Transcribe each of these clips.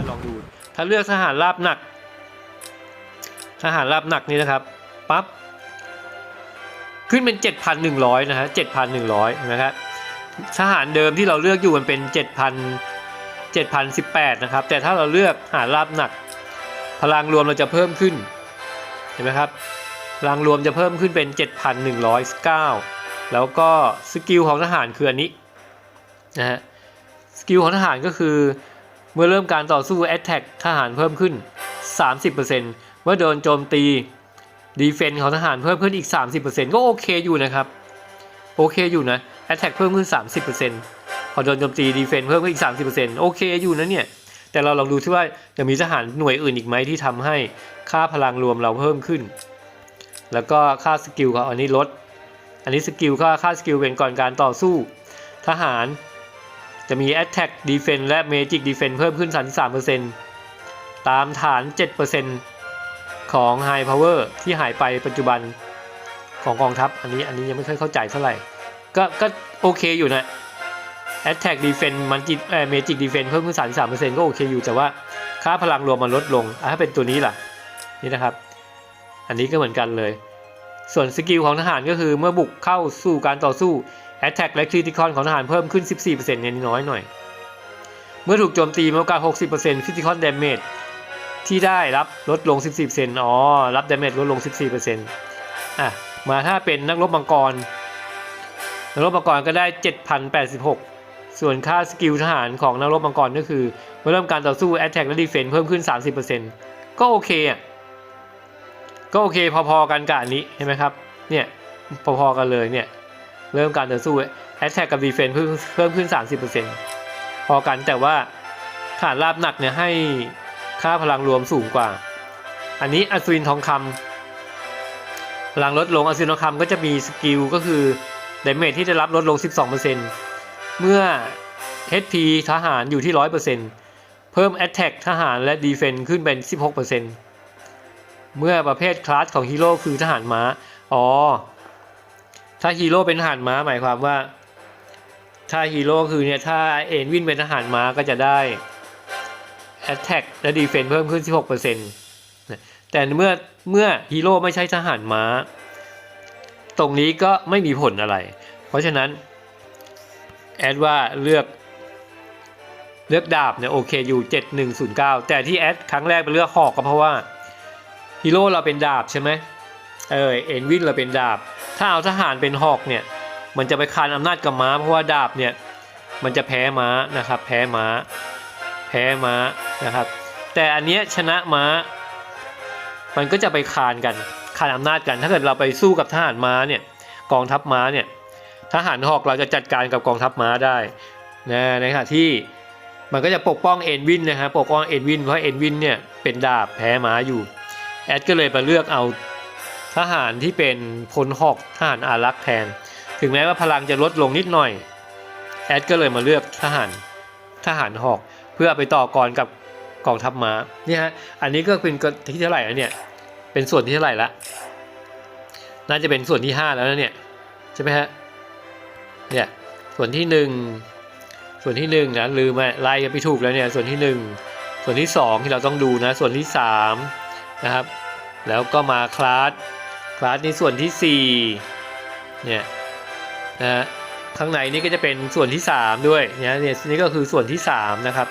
อลองดู ถ้าเลือกทหารราบหนัก ทหารราบหนักนี่นะครับปั๊บขึ้นเป็น 7,100 นะฮะ 7,100 นะครับทหารเดิมที่เราเลือกอยู่มันเป็น 7,000 7,018 นะครับ แต่ถ้าเราเลือกทหารราบหนัก พลังรวมเราจะเพิ่มขึ้น เห็นไหมครับ พลังรวมจะเพิ่มขึ้นเป็น 7,109 แล้วก็สกิลของทหารคืออันนี้นะฮะ สกิลของทหารก็คือ เมื่อเริ่มการต่อสู้ Attack ทหารเพิ่มขึ้น 30%เมื่อโดนโจมตี Defense ของทหารเพิ่มขึ้นอีก 30%ก็โอเคอยู่นะครับ โอเคอยู่นะ Attack เพิ่มขึ้น 30%พอโดนโจมตี Defense เพิ่มขึ้นอีก 30%โอเคอยู่นะเนี่ย แต่เราลองดูที่ว่าจะมีทหารหน่วยอื่นอีกไหมที่ทำให้ค่าพลังรวมเราเพิ่มขึ้น แล้วก็ค่าสกิลเขาอันนี้ลด อันนี้สกิลค่าค่าสกิลเป็นก่อนการต่อสู้ ทหาร จะมี Attack Defense และ Magic Defense เพิ่มขึ้น 33%ตามฐาน 7%ของ High Power ที่หายไปปัจจุบันของกองทัพ อันนี้อันนี้ยังไม่ค่อยเข้าใจเท่าไหร่ ก็ก็โอเคอยู่นะ Attack Defense มันจิเอ่อ Magic Defense เพิ่มขึ้น 33%ก็โอเคอยู่แต่ว่าค่าพลังรวมมันลดลงอะถ้าเป็นตัวนี้ล่ะ นี่นะครับ อันนี้ก็เหมือนกันเลย ส่วนสกิลของทหารก็คือเมื่อบุกเข้าสู่การต่อสู้ Attack และ Critical ของทหารเพิ่มขึ้น 14%เนี่ยน้อยหน่อย เมื่อถูกโจมตีมีโอกาส 60% Critical Damage ที่ได้รับลดลง 14%อ๋อ รับ Damage ลดลง 14%อะ มาถ้าเป็นนักรบมังกร นักรบมังกรก็ได้ 7,086 ส่วนค่าสกิลทหารของนักรบมังกรก็คือ เมื่อเริ่มการต่อสู้ Attack และ Defense เพิ่มขึ้น 30%ก็โอเคอะ ก็โอเคพอๆกันกับอันนี้เห็นไหมครับ เนี่ยพอๆกันเลยเนี่ยเริ่มการต่อสู้ Attack กับ Defense เพิ่มเพิ่มขึ้น 30%พอกันแต่ว่าฐานราบหนักเนี่ยให้ค่าพลังรวมสูงกว่า อันนี้อัศวินทองคำพลังลดลงอัศวินทองคำก็จะมีสกิลก็คือเดเมจที่ได้รับลดลง 12%เมื่อ HP ทหารอยู่ที่ 100%เพิ่ม Attack ทหารและ Defense ขึ้นเป็น 16% เมื่อประเภทคลาสของฮีโร่คือทหารม้า อ๋อ ถ้าฮีโร่เป็นทหารม้าหมายความว่า ถ้าฮีโร่คือเนี่ยถ้าเอ็นวินเป็นทหารม้าก็จะได้ Attack และ Defense เพิ่มขึ้น 16%นะแต่เมื่อเมื่อฮีโร่ไม่ใช่ทหารม้า ตรงนี้ก็ไม่มีผลอะไร เพราะฉะนั้น แอดว่าเลือกเลือกดาบเนี่ยโอเคอยู่ 7109 แต่ที่แอดครั้งแรกไปเลือกหอกก็เพราะว่า ฮีโร่เราเป็นดาบใช่ไหมเออเอ็นวินเราเป็นดาบ ถ้าเอาทหารเป็นหอกเนี่ย มันจะไปคานอำนาจกับม้า เพราะว่าดาบเนี่ยมันจะแพ้ม้านะครับ แพ้ม้า แพ้ม้านะครับ แต่อันเนี้ยชนะม้า มันก็จะไปคานกันคานอำนาจกัน ถ้าเกิดเราไปสู้กับทหารม้าเนี่ยกองทัพม้าเนี่ยทหารหอกเราจะจัดการกับกองทัพม้าได้นะในขณะที่มันก็จะปกป้องเอ็นวินนะฮะปกป้องเอ็นวินเพราะเอ็นวินเนี่ยเป็นดาบแพ้ม้าอยู่ แอดก็เลยมาเลือกเอาทหารที่เป็นพลหอกทหารอารักษ์แทน ถึงแม้ว่าพลังจะลดลงนิดหน่อย แอดก็เลยมาเลือกทหารทหารหอก เพื่อไปต่อกรกับกองทัพม้าเนี่ยฮะอันนี้ก็เป็นที่เท่าไหร่แล้วเนี่ยเป็นส่วนที่เท่าไหร่ละน่าจะเป็นส่วนที่ห้าแล้วนะเนี่ยใช่ไหมฮะเนี่ยส่วนที่หนึ่งส่วนที่หนึ่งนะลืมไปไล่ไปถูกแล้วเนี่ยส่วนที่หนึ่งส่วนที่สองที่เราต้องดูนะส่วนที่สามนะครับ แล้วก็มาคลาสคลาสในส่วนที่สี่เนี่ยนะฮะข้างในนี่ก็จะเป็นส่วนที่สามด้วยเนี่ยเนี่ยนี่ก็คือส่วนที่สามนะครับ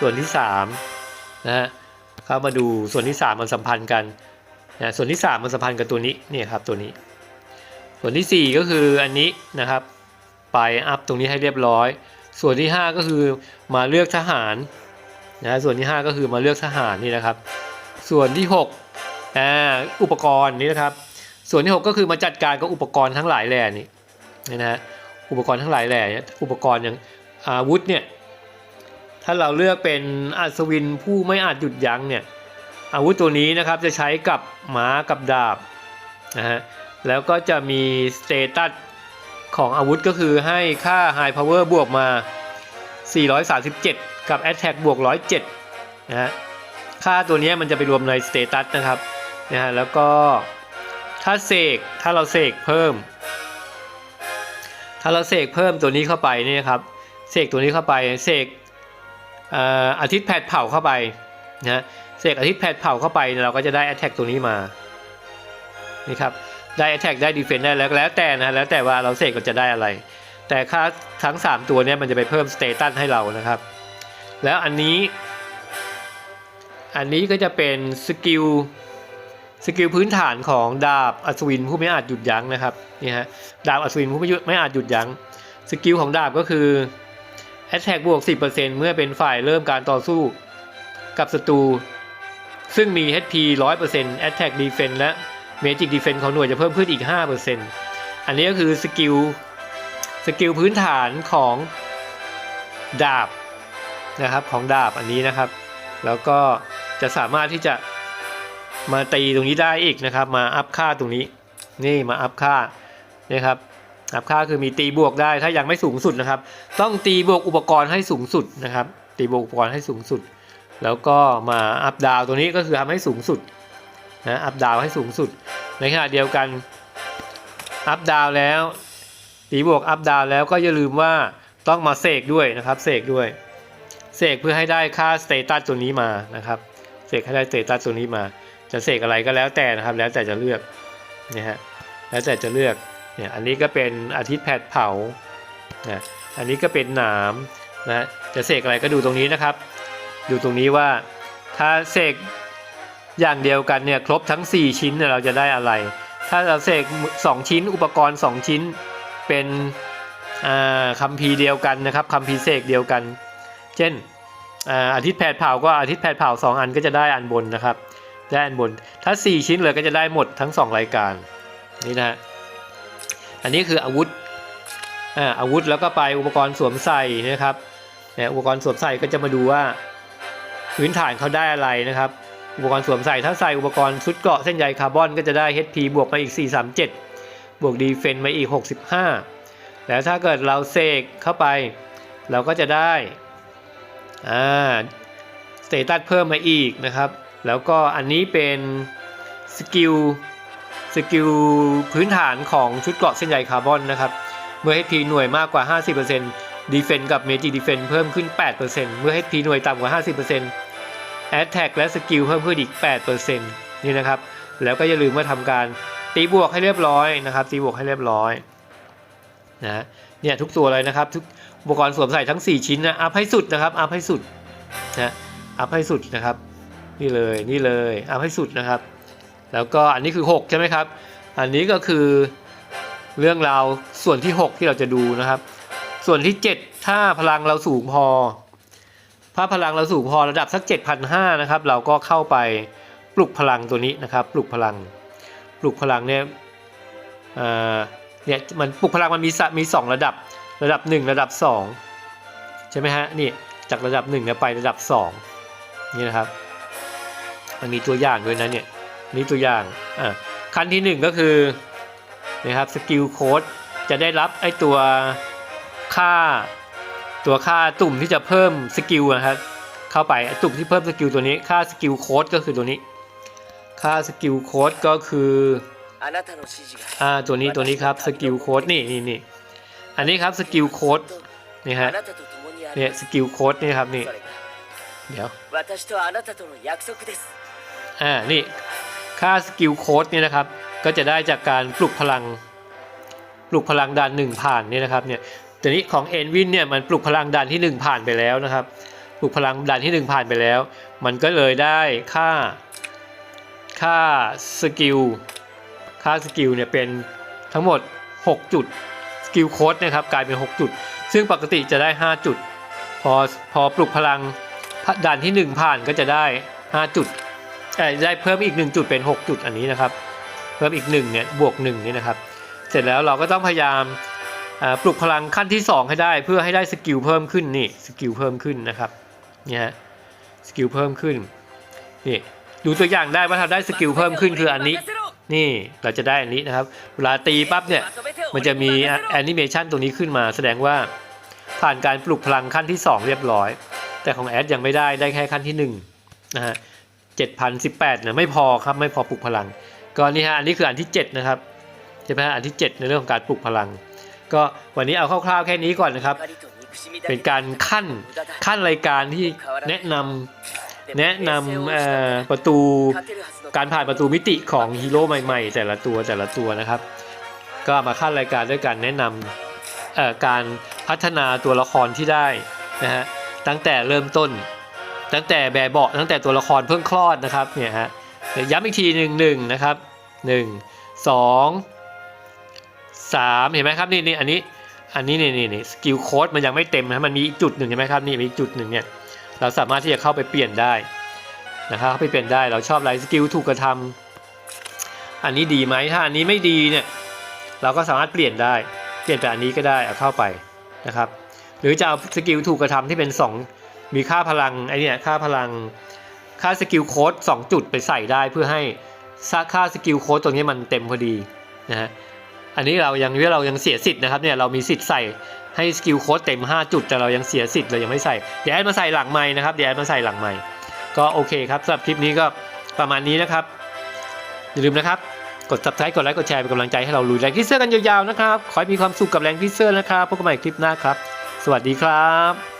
ส่วนที่สามนะฮะเข้ามาดูส่วนที่สามมันสัมพันธ์กันนะส่วนที่สามมันสัมพันธ์กับตัวนี้เนี่ยครับตัวนี้ ส่วนที่สี่ก็คืออันนี้นะครับไปอัพตรงนี้ให้เรียบร้อย ส่วนที่ห้าก็คือมาเลือกทหารนะส่วนที่ห้าก็คือมาเลือกทหารนี่นะครับ ส่วนที่หก อ่าอุปกรณ์นี่นะครับส่วนที่หกก็คือมาจัดการกับอุปกรณ์ทั้งหลายแหล่นี่นะฮะอุปกรณ์ทั้งหลายแหล่เนี่ยอุปกรณ์อย่างอาวุธเนี่ยถ้าเราเลือกเป็นอัศวินผู้ไม่อาจหยุดยั้งเนี่ยอาวุธตัวนี้นะครับจะใช้กับหมากับดาบนะฮะแล้วก็จะมีสเตตัสของอาวุธก็คือให้ค่า High Power บวกมา 437 กับ Attack บวก 107นะฮะค่าตัวนี้มันจะไปรวมในสเตตัสนะครับ นะฮะแล้วก็ถ้าเสกถ้าเราเสกเพิ่ม ถ้าเราเสกเพิ่มตัวนี้เข้าไปนี่นะครับเสกตัวนี้เข้าไปเสกอ่ออาทิตย์แผดเผาเข้าไปนะเสกอาทิตย์แผดเผาเข้าไปเราก็จะได้ Attack ตัวนี้มานี่ครับได้ Attack ได้ Defense ได้แล้วแล้วแต่นะแล้วแต่ว่าเราเสกเราจะได้อะไร แต่ค่าทั้ง 3 ตัวเนี่ยมันจะไปเพิ่มสเตตัสให้เรานะครับ แล้วอันนี้ อันนี้ก็จะเป็นสกิล สกิลพื้นฐานของดาบอัศวินผู้ไม่อาจหยุดยั้งนะครับนี่ฮะดาบอัศวินผู้ไม่หยุดไม่อาจหยุดยั้งสกิลของดาบก็คือ Attack บวก 10%เมื่อเป็นฝ่ายเริ่มการต่อสู้กับศัตรูซึ่งมี HP 100% Attack Defense และ Magic Defense ของหน่วยจะเพิ่มขึ้นอีก 5%อันนี้ก็คือสกิลสกิลพื้นฐานของดาบนะครับของดาบอันนี้นะครับ แล้วก็จะสามารถที่จะ มาตีตรงนี้ได้อีกนะครับ มาอัพค่าตรงนี้ นี่มาอัพค่านะครับอัพค่าคือมีตีบวกได้ถ้ายังไม่สูงสุดนะครับ ต้องตีบวกอุปกรณ์ให้สูงสุดนะครับ ตีบวกอุปกรณ์ให้สูงสุด แล้วก็มาอัพดาวตัวนี้ก็คือทำให้สูงสุดนะอัพดาวให้สูงสุด ในขณะเดียวกันอัพดาวแล้วตีบวกอัพดาวแล้วก็อย่าลืมว่าต้องมาเสกด้วยนะครับเสกด้วยเสกเพื่อให้ได้ค่าสเตตัสตัวนี้มานะครับ สกให้ได้สเตตัสตัวนี้มา จะเสกอะไรก็แล้วแต่นะครับ แล้วแต่จะเลือกนะฮะแล้วแต่จะเลือกเนี่ยอันนี้ก็เป็นอาทิตย์แผดเผานะอันนี้ก็เป็นหนามนะจะเสกอะไรก็ดูตรงนี้นะครับ ดูตรงนี้ว่าถ้าเสกอย่างเดียวกันเนี่ยครบทั้ง 4 ชิ้นเนี่ยเราจะได้อะไร ถ้าเราเสก2 ชิ้น อุปกรณ์ 2 ชิ้นเป็นอ่าคัมภีร์เดียวกันนะครับคัมภีร์เสกเดียวกัน เช่น อ่าอาทิตย์แผดเผาก็อาทิตย์แผดเผา2 อันก็จะได้อันบนนะครับ ได้อันบน ถ้า 4 ชิ้นเลยก็จะได้หมดทั้ง 2 รายการนี่นะฮะอันนี้คืออาวุธอ่าอาวุธแล้วก็ไปอุปกรณ์สวมใส่นะครับเนี่ยอุปกรณ์สวมใส่ก็จะมาดูว่าพื้นฐานเขาได้อะไรนะครับ อุปกรณ์สวมใส่ถ้าใส่อุปกรณ์ชุดเกราะเส้นใยคาร์บอนก็จะได้ HP บวกมาอีก 437 บวกดีเฟนมาอีก 65 แล้วถ้าเกิดเราเสกเข้าไป เราก็จะได้ อ่าสเตตัสเพิ่มมาอีกนะครับ แล้วก็อันนี้เป็นสกิลสกิลพื้นฐานของชุดเกราะเส้นใยคาร์บอนนะครับ เมื่อ HP หน่วยมากกว่า 50% Defense กับ Magic Defense เพิ่มขึ้น 8%เมื่อ HP หน่วยต่ำกว่า 50% Attack และสกิลเพิ่มขึ้นอีก 8%นี่นะครับ แล้วก็อย่าลืมว่าทำการตีบวกให้เรียบร้อยนะครับ ตีบวกให้เรียบร้อยนะเนี่ยทุกตัวเลยนะครับทุก อุปกรณ์สวมใส่ทั้ง 4 ชิ้นนะอัพให้สุดนะครับอัพให้สุดนะอัพให้สุดนะครับ นี่เลยนี่เลยอัพให้สุดนะครับ แล้วก็อันนี้คือ 6 ใช่ไหมครับ อันนี้ก็คือเรื่องราวส่วนที่ 6 ที่เราจะดูนะครับ ส่วนที่ 7 ถ้าพลังเราสูงพอ ถ้าพลังเราสูงพอระดับสัก 7,500นะครับ เราก็เข้าไปปลุกพลังตัวนี้นะครับ ปลุกพลัง ปลุกพลังเนี่ยเอ่อเนี่ยมันปลุกพลังมันมีสะมี2ระดับ ระดับ 1 ระดับ 2 ใช่ไหมฮะนี่จากระดับ1นึ่งไประดับ 2 นี่นะครับ มันมีตัวอย่างด้วยนะเนี่ยนี่ตัวอย่างอะขั้นที่ 1 ก็คือนะครับสกิลโค้ดจะได้รับไอตัวค่าตัวค่าตุ่มที่จะเพิ่มสกิลนะครับเข้าไปตุ่มที่เพิ่มสกิลตัวนี้ค่าสกิลโค้ดก็คือตัวนี้ ค่าสกิลโค้ดก็คืออ่าตัวนี้ตัวนี้ครับสกิลโค้ดนี่นี่นี่ อันนี้ครับสกิลโค้ดนี่ฮะเนี่ยสกิลโค้ดนี่ครับนี่เดี๋ยวอ่านี่ค่าสกิลโค้ดนี่นะครับก็จะได้จากการปลุกพลังปลุกพลังด่านหนึ่งผ่านนี่นะครับเนี่ยแต่นี้ของเอ็นวินเนี่ยมันปลุกพลังด่านที่ 1 ผ่านไปแล้วนะครับปลุกพลังด่านที่ 1 ผ่านไปแล้ว มันก็เลยได้ค่าค่าสกิลค่าสกิลเนี่ยเป็นทั้งหมด 6 จุด สกิลโค้ดนะครับกลายเป็น 6 จุด ซึ่งปกติจะได้ 5 จุด พอพอปลุกพลังด่านที่ 1 ผ่านก็จะได้ 5 จุดเอ่อได้เพิ่มอีก 1 จุดเป็น 6 จุดอันนี้นะครับ เพิ่มอีก1เนี่ยบวก1นี่นะครับ เสร็จแล้วเราก็ต้องพยายามปลุกพลังขั้นที่ 2 ให้ได้เพื่อให้ได้สกิลเพิ่มขึ้นนี่สกิลเพิ่มขึ้นนะครับเนี่ยฮะสกิลเพิ่มขึ้นนี่ดูตัวอย่างได้ว่าถ้าได้สกิลเพิ่มขึ้นคืออันนี้ นี่เราจะได้อันนี้นะครับ เวลาตีปั๊บเนี่ย มันจะมีแอนิเมชันตรงนี้ขึ้นมาแสดงว่าผ่านการปลุกพลังขั้นที่ 2 เรียบร้อย แต่ของแอดยังไม่ได้ได้แค่ขั้นที่1นะฮะเจ็ดพันสิบแปดเนี่ยไม่พอครับไม่พอปลุกพลัง ก็นี่ฮะอันนี้คืออันที่ 7 นะครับใช่ไหมฮะอันที่ 7 ในเรื่องของการปลุกพลัง ก็วันนี้เอาคร่าวๆแค่นี้ก่อนนะครับ เป็นการขั้นขั้นรายการที่แนะนำ แนะนำประตูการผ่านประตูมิติของฮีโร่ใหม่ๆ แต่ละตัวแต่ละตัวนะครับ ก็มาขั้นรายการด้วยการแนะนำการพัฒนาตัวละครที่ได้นะฮะตั้งแต่เริ่มต้น ตั้งแต่แบบเบาะตั้งแต่ตัวละครเพิ่งคลอดนะครับเนี่ยฮะเดี๋ยวย้ำอีกทีหนึ่งหนึ่งนะครับหนึ่งสองสามเห็นไหมครับนี่นี่อันนี้อันนี้นี่นี่นี่สกิลโค้ดมันยังไม่เต็มนะมันมีอีกจุดหนึ่งใช่ไหมครับนี่มีอีกจุดหนึ่งเนี่ย เราสามารถที่จะเข้าไปเปลี่ยนได้นะครับเข้าไปเปลี่ยนได้เราชอบอะไรสกิลถูกกระทำอันนี้ดีไหมถ้าอันนี้ไม่ดีเนี่ยเราก็สามารถเปลี่ยนได้เปลี่ยนแต่อันนี้ก็ได้เอาเข้าไปนะครับ หรือจะเอาสกิลถูกกระทำที่เป็น 2 มีค่าพลังไอเนี่ยค่าพลังค่าสกิลโค้ด2จุดไปใส่ได้เพื่อให้ค่าสกิลโค้ดตัวนี้มันเต็มพอดีนะฮะอันนี้เรายังเรายังเสียสิทธิ์นะครับเนี่ยเรามีสิทธิ์ใส่ ให้สกิลโค้ดเต็ม 5 จุดแต่เรายังเสียสิทธิ์เรายังไม่ใส่ เดี๋ยวแอดมาใส่หลังไม้นะครับเดี๋ยวแอดมาใส่หลังไม้ก็โอเคครับสำหรับคลิปนี้ก็ประมาณนี้นะครับ อย่าลืมนะครับ กด subscribe กดไลค์กดแชร์เป็นกำลังใจให้เราลุยแรงพิเซอร์กันยาวๆนะครับ ขอให้มีความสุขกับแรงพิเซอร์นะครับพบกันใหม่คลิปหน้าครับ สวัสดีครับ